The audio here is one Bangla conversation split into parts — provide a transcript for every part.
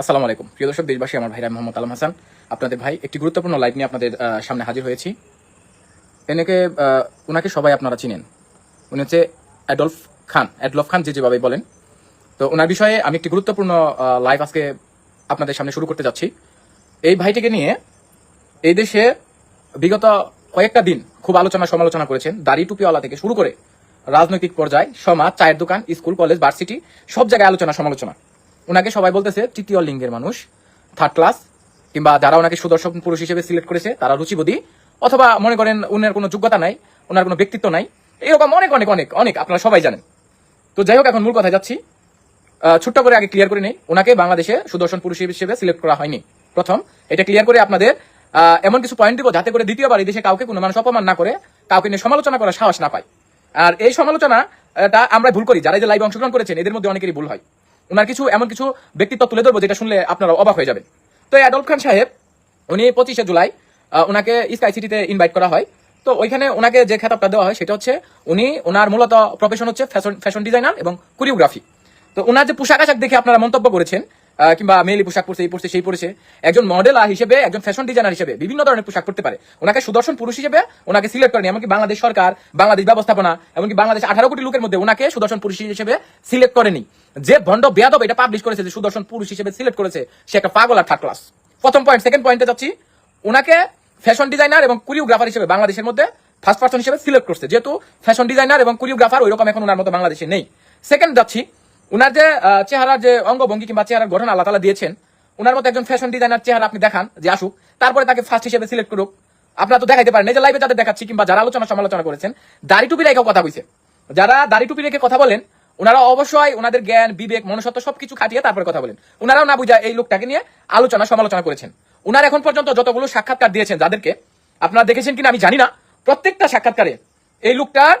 আসসালামু আলাইকুম। প্রিয় দর্শক, দেশবাসী, আমার ভাইরা মোহাম্মদ আলম হাসান। আপনাদের ভাই, একটি গুরুত্বপূর্ণ লাইভ নিয়ে আপনাদের সামনে হাজির হয়েছি। এনেকে উনাকে সবাই আপনারা চিনেন। উনি হচ্ছে অ্যাডলফ খান। অ্যাডলফ খান যে যেভাবে বলেন। তো ওনার বিষয়ে আমি একটি গুরুত্বপূর্ণ লাইভ আজকে আপনাদের সামনে শুরু করতে যাচ্ছি। এই ভাইটিকে নিয়ে এই দেশে বিগত কয়েকটা দিন খুব আলোচনা সমালোচনা করেছেন। দাড়ি টুপিওয়ালা থেকে শুরু করে রাজনৈতিক পর্যায়ে, সমাজ, চায়ের দোকান, স্কুল, কলেজ, ভার্সিটি, সব জায়গায় আলোচনা সমালোচনা। ওনাকে সবাই বলতেছে, তৃতীয় লিঙ্গের মানুষ থার্ড ক্লাস কিংবা যারা ওনাকে সুদর্শন পুরুষ হিসেবে সিলেক্ট করেছে, তারা রুচিবোধী, অথবা মনে করেন ওনার কোনো যোগ্যতা নাই ওনার কোনো ব্যক্তিত্ব নাই। এরকম অনেক অনেক অনেক অনেক, আপনারা সবাই জানেন। তো যাই হোক, এখন মূল কথা যাচ্ছি। ছোট্ট করে আগে ক্লিয়ার করে নেই, ওনাকে বাংলাদেশে সুদর্শন পুরুষ হিসেবে সিলেক্ট করা হয়নি। প্রথম, এটা ক্লিয়ার করে আপনাদের এমন কিছু পয়েন্ট দিব যাতে করে দ্বিতীয়বার এই দেশে কাউকে কোনো মানুষ অপমান না করে, কাউকে নিয়ে সমালোচনা করার সাহস না পায়। আর এই সমালোচনাটা আমরা ভুল করি, যারা যে লাইভে অংশগ্রহণ করেছেন, এদের মধ্যে অনেকেরই ভুল হয়। ওনার কিছু, এমন কিছু ব্যক্তিত্ব তুলে ধরবো যেটা শুনলে আপনারা অবাক হয়ে যাবেন। তো এই খান সাহেব, উনি পঁচিশে জুলাই ওনাকে স্কাই সিটিতে ইনভাইট করা হয়। তো ওইখানে ওনাকে যে খেতাবটা দেওয়া হয় সেটা হচ্ছে, উনি, ওনার মূলত প্রফেশন হচ্ছে ফ্যাশন ফ্যাশন ডিজাইনার এবং কোরিওগ্রাফি তো ওনার যে পোশাক আশাক দেখে আপনারা মন্তব্য করেছেন কিংবা মেয়েলি পোশাক পরছে, এই পরছে, সেই পরছে। একজন মডেল হিসেবে, একজন ফ্যাশন ডিজাইনার হিসেবে বিভিন্ন ধরনের পোশাক পরতে পারে। ওনাকে সুদর্শন পুরুষ হিসেবে ওনাকে সিলেক্ট করেনি, এমনকি বাংলাদেশ সরকার, বাংলাদেশ ব্যবস্থাপনা, এমনকি বাংলাদেশ আঠারো কোটি লোকের মধ্যে ওনাকে সুদর্শন পুরুষ হিসেবে সিলেক্ট করেনি। যে ভণ্ড বেয়াদব এটা পাবলিশ করেছে, যে সুদর্শন পুরুষ হিসেবে সিলেক্ট করেছে, সে একটা পাগল আর থার্ড ক্লাস প্রথম পয়েন্ট সেকেন্ড পয়েন্টে যাচ্ছি। ওনাকে ফ্যাশন ডিজাইনার এবং কোরিওগ্রাফার হিসেবে বাংলাদেশের মধ্যে ফার্স্ট পার্সন হিসেবে সিলেক্ট করছে। যেহেতু ফ্যাশন ডিজাইনার এবং কোরিওগ্রাফার ওইরকম এখন ওনার মতো বাংলাদেশে নেই। সেকেন্ড যাচ্ছি। ওনার যে আহ, চেহারার যে অঙ্গভঙ্গি কিংবা চেহারার গঠন আল্লাহ তালা দিয়েছেন ওনার মতো একজন ফ্যাশন ডিজাইনার চেহারা আপনি দেখান যে আসুক তারপরে তাকে ফার্স্ট হিসেবে সিলেক্ট করুক। আপনারা তো দেখাইতে পারেন এই যে লাইভে যাদের দেখাচ্ছি কিংবা যারা আলোচনা সমালোচনা করেছেন দাড়ি টুপি রেখে কথা কইছে যারা দাড়ি টুপি রেখে কথা বলেন ওনারা অবশ্যই ওনাদের জ্ঞান বিবেক মনুষ্যত্ব সবকিছু খাটিয়ে তারপরে কথা বলেন। ওনারাও না বুঝা এই লোকটাকে নিয়ে আলোচনা সমালোচনা করেছেন। ওনার এখন পর্যন্ত যতগুলো সাক্ষাৎকার দিয়েছেন যাদেরকে আপনারা দেখেছেন কিনা আমি জানি না প্রত্যেকটা সাক্ষাৎকারে এই লোকটার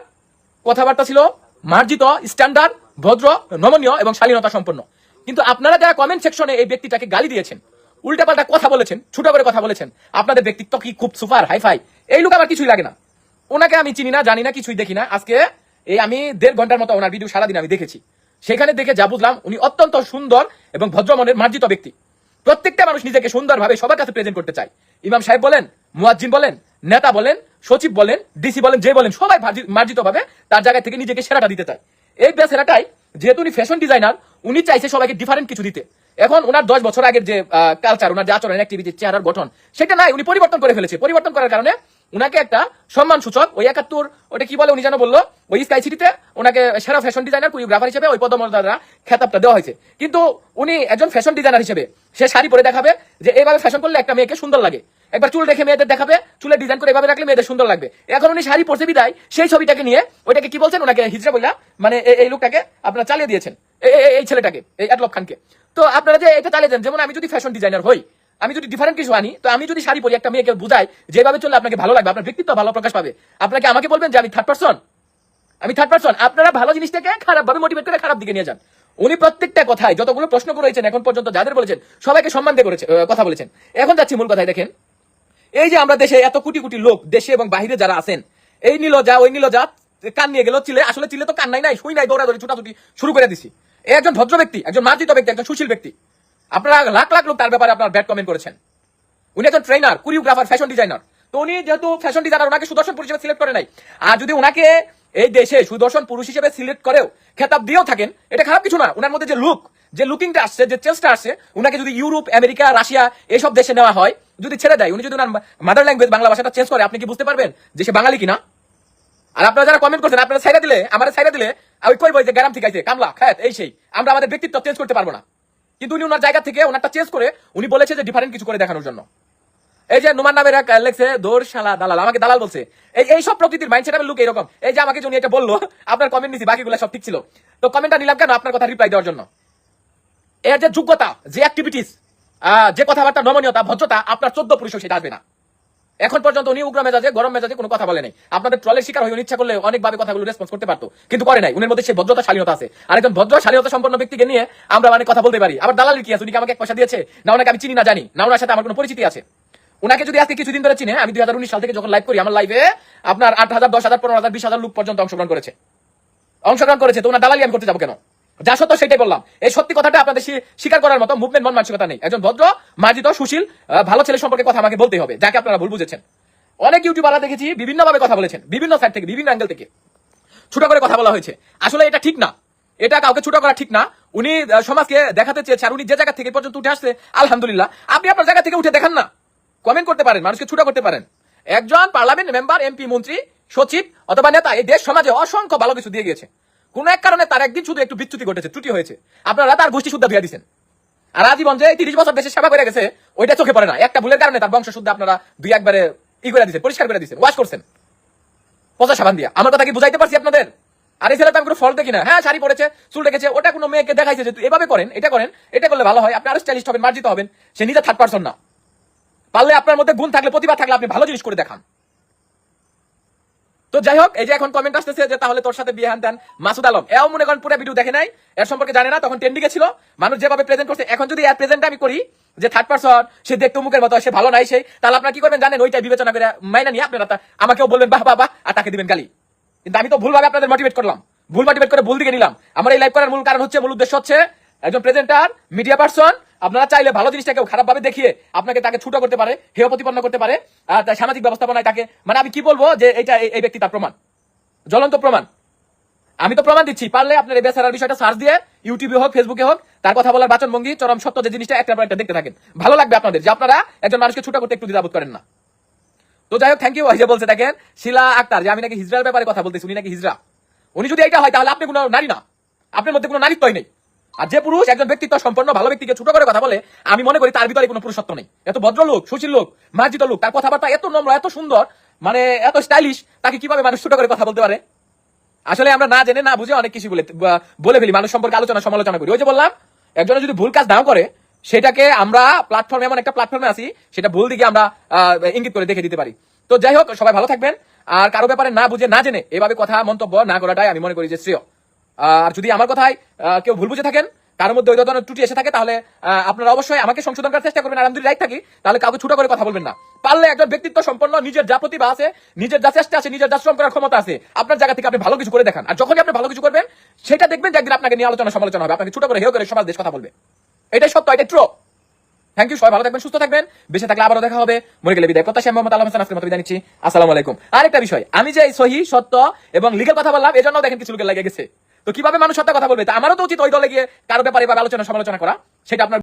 কথাবার্তা ছিল মার্জিত স্ট্যান্ডার্ড ভদ্র, নমনীয় এবং শালীনতা সম্পন্ন। কিন্তু আপনারা যারা কমেন্ট সেকশনে এই ব্যক্তিটাকে গালি দিয়েছেন, উল্টাপাল্টা কথা বলেছেন, ছোট করে কথা বলেছেন, আপনাদের ব্যক্তিত্ব কি খুব সুপার হাইফাই এই লোক আমার কিছুই লাগে না। ওনাকে আমি চিনি না, জানি না, কিছুই দেখি না। আজকে এই আমি দেড় ঘণ্টার মতো ওনার ভিডিও সারাদিন আমি দেখেছি। সেখানে দেখে যা বুঝলাম, উনি অত্যন্ত সুন্দর এবং ভদ্রমনের মার্জিত ব্যক্তি। প্রত্যেকটা মানুষ নিজেকে সুন্দরভাবে সবার কাছে প্রেজেন্ট করতে চায়। ইমাম সাহেব বলেন, মুয়াজ্জিন বলেন, নেতা বলেন, সচিব বলেন, ডিসি বলেন, যে বলেন, সবাই মার্জিত ভাবে তার জায়গা থেকে নিজেকে সেরাটা দিতে চায়। এই বেসেরাটাই যেহেতু উনি ফ্যাশন ডিজাইনার উনি চাইছে সবাইকে ডিফারেন্ট কিছু দিতে। এখন ওনার দশ বছর আগের যে কালচার ওনার যে আচরণ অ্যাক্টিভিটি চেহারার গঠন, সেটা নাই, উনি পরিবর্তন করে ফেলেছে। পরিবর্তন করার কারণে উনাকে একটা সম্মান সূচক ওই একাত্তর, ওটা কি বলে উনি যেন বলল, ওই স্কাই সিটিতে ওনাকে সেরা ফ্যাশন ডিজাইনার কোরিওগ্রাফার হিসেবে ওই পদমর্যাদা খেতাবটা দেওয়া হয়েছে। কিন্তু উনি একজন ফ্যাশন ডিজাইনার হিসেবে সে শাড়ি পরে দেখাবে যে এইভাবে ফ্যাশন করলে একটা মেয়েকে সুন্দর লাগে। একবার চুল রেখে মেয়েদের দেখাবে, চুলের ডিজাইন করে এভাবে রাখলে মেয়েদের সুন্দর লাগবে। এখন উনি শাড়ি পরছে বিদায়, সেই ছবিটাকে নিয়ে ওইটাকে কি বলছেন? ওনাকে হিজড়া বইলা মানে এই- লোকটাকে আপনারা চালিয়ে দিয়েছেন। এই- ছেলেটাকে, এই আটলক খানকে। তো আপনারা যে এটা চালিয়ে দেন, যেমন আমি যদি ফ্যাশন ডিজাইনার হই, আমি যদি ডিফারেন্ট কিছু আনি, তো আমি যদি শাড়ি পরি, একটা মেয়েকে বুঝাই, যেভাবে চললে আপনাকে ভালো লাগবে, আপনার ব্যক্তিত্ব ভালো প্রকাশ পাবে। আপনাকে আমাকে বলবেন যে আমি থার্ড পার্সন আমি থার্ড পার্সন আপনারা ভালো জিনিসটাকে খারাপ ভাবে মোটিভেট করে খারাপ দিকে নিয়ে যান। উনি প্রত্যেকটা কথায় যতগুলো প্রশ্ন করেছেন, এখন পর্যন্ত যাদের বলেছেন, সবাইকে সম্মান দিয়ে করেছে কথা বলেছেন। এখন যাচ্ছি মূল কথায়, দেখেন। এই যে আমরা দেশে এত কোটি কোটি লোক, দেশে এবং বাহিরে যারা আছেন, এই নিল যা, ওই নিল যা, কান নিয়ে গেল, চিলে আসলে চিলে তো কান নাই শুই নাই, দৌড়াদৌড়ি, ছুটাছুটি শুরু করে দিছি। একজন ভদ্র ব্যক্তি, একজন মার্জিত ব্যক্তি, একজন সুশীল ব্যক্তি। আপনারা লাখ লাখ লোক তার ব্যাপারে আপনার ব্যাড কমেন্ট করেছেন। উনি একজন ট্রেনার কোরিওগ্রাফার ফ্যাশন ডিজাইনার তো উনি যেহেতু ফ্যাশন ডিজাইনার ওনাকে সুদর্শন পুরুষ হিসেবে সিলেক্ট করে নাই। আর যদি ওনাকে এই দেশে সুদর্শন পুরুষ হিসেবে সিলেক্ট করেও খেতাব দিয়েও থাকেন, এটা খারাপ কিছু না। ওনার মধ্যে যে লুক যে লুকিংটা আসছে, যে চেষ্টা আসছে ওনাকে যদি ইউরোপ, আমেরিকা, রাশিয়া এইসব দেশে নেওয়া হয় যদি ছেড়ে দেয়, উনি যদি ওনার মাদার ল্যাঙ্গুয়েজ বাংলা ভাষাটা চেঞ্জ করে, আপনি কি বুঝতে পারবেন যে সে বাঙালি কিনা? আর আপনারা যারা কমেন্ট করছেন, আপনারা সাইডা দিলে, আমার সাইডা দিলে, আমি কই বই যে গ্রাম থেকে আইছে কামলা, খায়াত, এই সেই। আমরা আমাদের ব্যক্তিত্ব চেঞ্জ করতে পারব না। কিন্তু উনি ওনার জায়গা থেকে ওনারটা চেঞ্জ করে, উনি বলেছে যে ডিফারেন্ট কিছু করে দেখানোর জন্য। এই যে নুমান নামের এক লেখছে দৌড় শালা দালাল। আমাকে দালাল বলছে। এই এই সব প্রকৃতির মাইন্ডসেট আমি লুক এরকম। এই যে আমাকে উনি এটা বলল, আপনার কমেন্ট নিছি, বাকিগুলো সব ঠিক ছিল। তো কমেন্টটা নিলাম কেন আপনার কথা রিপ্লাই দেওয়ার জন্য? এর যে যোগ্যতা, যে অ্যাক্টিভিটিস যে কথাবার্তা নমনীয়তা, ভদ্রতা আপনার চোদ্দ পুরুষ সেটা আসবে না। এখন পর্যন্ত উনি উগ্র মেজাজে, গরম মেজাজে কোনো কথা বলে নাই। আপনাদের ট্রলের শিকার হয়ে ইচ্ছা করলে অনেকভাবে কথাগুলো রেসপন্স করতে পারতো, কিন্তু করে নাই। উনি মধ্যে সেই ভদ্রতা, শালীনতা আছে। আর একজন ভদ্র, শালীনতা সম্পন্ন ব্যক্তিকে নিয়ে আমরা মানে কথা বলতে পারি। আবার দালালি কি আছে? উনি আমাকে এক পয়সা দিয়েছে? না, ওনাকে আমি চিনি না, জানি। না, ওনার সাথে আমার কোনো পরিচিতি আছে। ওনাকে যদি আজকে কিছুদিন ধরে চিনে, আমি দুই হাজার উনিশ সাল থেকে যখন লাইভ করি, আমার লাইভে আপনার আট হাজার, দশ হাজার, পনেরো হাজার, বিশ হাজার লোক পর্যন্ত অংশগ্রহণ করেছে। অংশগ্রহণ করেছে, তো ওনার দালালি আমি করতে যাব কেন? যা সত্য সেটাই বললাম। এই সত্যি কথাটা আপনাদের স্বীকার করার মতো মুভমেন্ট মন মানসিকতা নেই। একজন ভদ্র, মার্জিত, সুশীল ভালো ছেলে সম্পর্কে কথা আমাকে বলতে হবে, যাকে আপনারা ভুল বুঝেছেন। অনেক ইউটিউবাররা দেখেছি বিভিন্ন ভাবে কথা বলেছেন, বিভিন্ন সাইড থেকে, বিভিন্ন অ্যাঙ্গেল থেকে। ছোট করে কথা বলা হয়েছে। আসলে এটা ঠিক না। এটা কাউকে ছোট করা ঠিক না। উনি সমাজকে দেখাতে চেয়েছে আর উনি যে জায়গা থেকে পর্যন্ত উঠে আসছে, আলহামদুলিল্লাহ। আপনি আপনার জায়গা থেকে উঠে দেখান না। কমেন্ট করতে পারেন, মানুষকে ছোট করতে পারেন। একজন পার্লামেন্ট মেম্বার এমপি মন্ত্রী, সচিব অথবা নেতা, এই দেশ, সমাজে অসংখ্য ভালো কিছু দিয়ে গিয়েছে। কোন এক কারণে তার একদিন শুধু একটু বিচ্যুতি ঘটেছে, ত্রুটি হয়েছে। আপনারা তার গোষ্ঠী শুদ্ধ ধুয়ে দিচ্ছেন আর আজীবন যে তিরিশ বছর দেশে সেবা করে গেছে, ওইটা চোখে পড়ে না। একটা ভুলের কারণে তার বংশ শুদ্ধ আপনারা দুই একবারে ই করে দিচ্ছেন পরিষ্কার করে দিচ্ছেন ওয়াশ করছেন। পচা সাবান দিয়া। আমার কথা কি বুঝাইতে পারছি আপনাদের? আর এই ছেলেটা আমি কোনো ফল দেখি না। হ্যাঁ শাড়ি পরেছে, চুল রেখেছে, ওটা কোনো মেয়েকে দেখাইছে যে এভাবে করেন, এটা করেন, এটা করলে ভালো হয়। আপনি আরও স্টাইলিস্ট হবেন, মার্জিত হবেন। সে নিজে থার্ড পার্সন না। পারলে আপনার মধ্যে গুণ থাকলে, প্রতিভা থাকলে আপনি ভালো জিনিস করে দেখান। তো যাই হোক এই যে এখন কমেন্ট আসতেছে যে তাহলে তোর সাথে বিয়ে হান দেন মাসুদ আলম। এও মনে করেন পুরো ভিডিও দেখে নাই, এর সম্পর্কে জানে না, তখন ট্রেন্ডিং ছিল। মানুষ যেভাবে প্রেজেন্ট করছে, এখন যদি এর প্রেজেন্ট আমি করি, যে থার্ড পার্সন সে দেখতে মুখের মতো, সে ভালো নাই সেই তাহলে আপনারা কি করবেন জানেন? ওইটাই বিবেচনা করে মাইনা নিয়ে আপনারা আমাকেও বলবেন, বাহ বাহ আর তাকে দিবেন গালি। কিন্তু আমি তো ভুলভাবে আপনাদের মোটিভেট করলাম। ভুল মোটিভেট করে ভুল দিকে নিলাম। আমার এই লাইভ করার মূল কারণ হচ্ছে, মূল উদ্দেশ্য হচ্ছে একজন প্রেজেন্টার মিডিয়া পার্সন আপনারা চাইলে ভালো জিনিসটাকে খারাপ ভাবে দেখিয়ে আপনাকে তাকে ছোট করতে পারে, হেয় প্রতিপন্ন করতে পারে, আর তার সামাজিক ব্যবস্থাপনায় তাকে মানে আমি কি বলব যে এটা এই- ব্যক্তি তার প্রমাণ। জ্বলন্ত প্রমাণ। আমি তো প্রমাণ দিচ্ছি, পারলে আপনার এই বেচারার বিষয়টা সার্চ দিয়ে ইউটিউবে হোক ফেসবুকে হোক, তার কথা বলার বাচনভঙ্গি, চরম সত্য যে জিনিসটা একটা একটা দেখতে থাকেন। ভালো লাগবে আপনাদের যে আপনারা একজন মানুষকে ছোট করতে একটু দ্বিধাবোধ করেন না। তো যাই হোক থ্যাংক ইউ যে বলছে দেখেন, শিলা আক্তার, যে আমি নাকি হিজরার ব্যাপারে কথা বলতেছি, উনি নাকি হিজরা। উনি যদি এটা হয়, তাহলে আপনি কোনো নারী না। আপনার মধ্যে কোনো নারীত্বই নেই। আর যে পুরুষ একজন ব্যক্তিত্ব সম্পন্ন ভালো ব্যক্তিকে ছোট করে কথা বলে, আমি মনে করি তার ভিতরে কোনো পুরুষত্ব নেই। এত ভদ্রলোক, সুশীল লোক, মার্জিত লোক, তার কথাবার্তা এত নম্র, এত সুন্দর মানে এত স্টাইলিশ তাকে কীভাবে মানুষ ছোট করে কথা বলতে পারে? আসলে আমরা না জেনে, না বুঝে অনেক কিছু বলে বলে ফেলি, মানুষ সম্পর্কে আলোচনা, সমালোচনা করি। ওই যে বললাম, একজনে যদি ভুল কাজ নাও করে, সেটাকে আমরা প্ল্যাটফর্মে এমন একটা প্ল্যাটফর্মে আছি, সেটা ভুল দিকে আমরা ইঙ্গিত করে দেখে দিতে পারি। তো যাই হোক, সবাই ভালো থাকবেন। আর কারও ব্যাপারে না বুঝে, না জেনে, এভাবে কথা, মন্তব্য না করাটাই আমি মনে করি যে শ্রেয়। আর যদি আমার কথায় কেউ ভুল বুঝে থাকেন কারোর মধ্যে ওই ধরনের ত্রুটি এসে থাকে, তাহলে আপনারা অবশ্যই আমাকে সংশোধন করার চেষ্টা করবেন। আর আমি যদি রাইট থাকি, তাহলে কাউকে ছোট করে কথা বলবেন না। পারলে একজন ব্যক্তিত্ব সম্পন্ন, নিজের যা প্রতিভা আছে, নিজের যা চেষ্টা আছে, নিজের যা শ্রম করার ক্ষমতা আছে, আপনার জায়গা থেকে আপনি ভালো কিছু করে দেখান। আর যখনই আপনি ভালো কিছু করবেন, সেটা দেখবেন যে একদিন আপনাকে নিয়ে আলোচনা সমালোচনা হবে। আপনাকে ছোট করে হেয় করে সমাজ, দেশ কথা বলবে। এটাই সত্য, এটাই ট্রো থ্যাংক ইউ সবাই ভালো থাকবেন, সুস্থ থাকবেন। বেঁচে থাকলে আবারও দেখা হবে। মরে গেলে বিদায়। প্রত্যাশা মোহাম্মদ আলম হাসান, আজকের মতো বিদায় নিচ্ছি। আসসালামু আলাইকুম। আরেকটা বিষয়, আমি যে সহি, সত্য এবং লিগেল কথা বললাম এজন্য দেখেন কিছু লোকের লেগে গেছে। তো কীভাবে মানুষ সত্য কথা বলবে? তা আমারও তো উচিত ওই দলে গিয়ে কারও ব্যাপারে এভাবে আলোচনা সমালোচনা করা। সেটা আপনার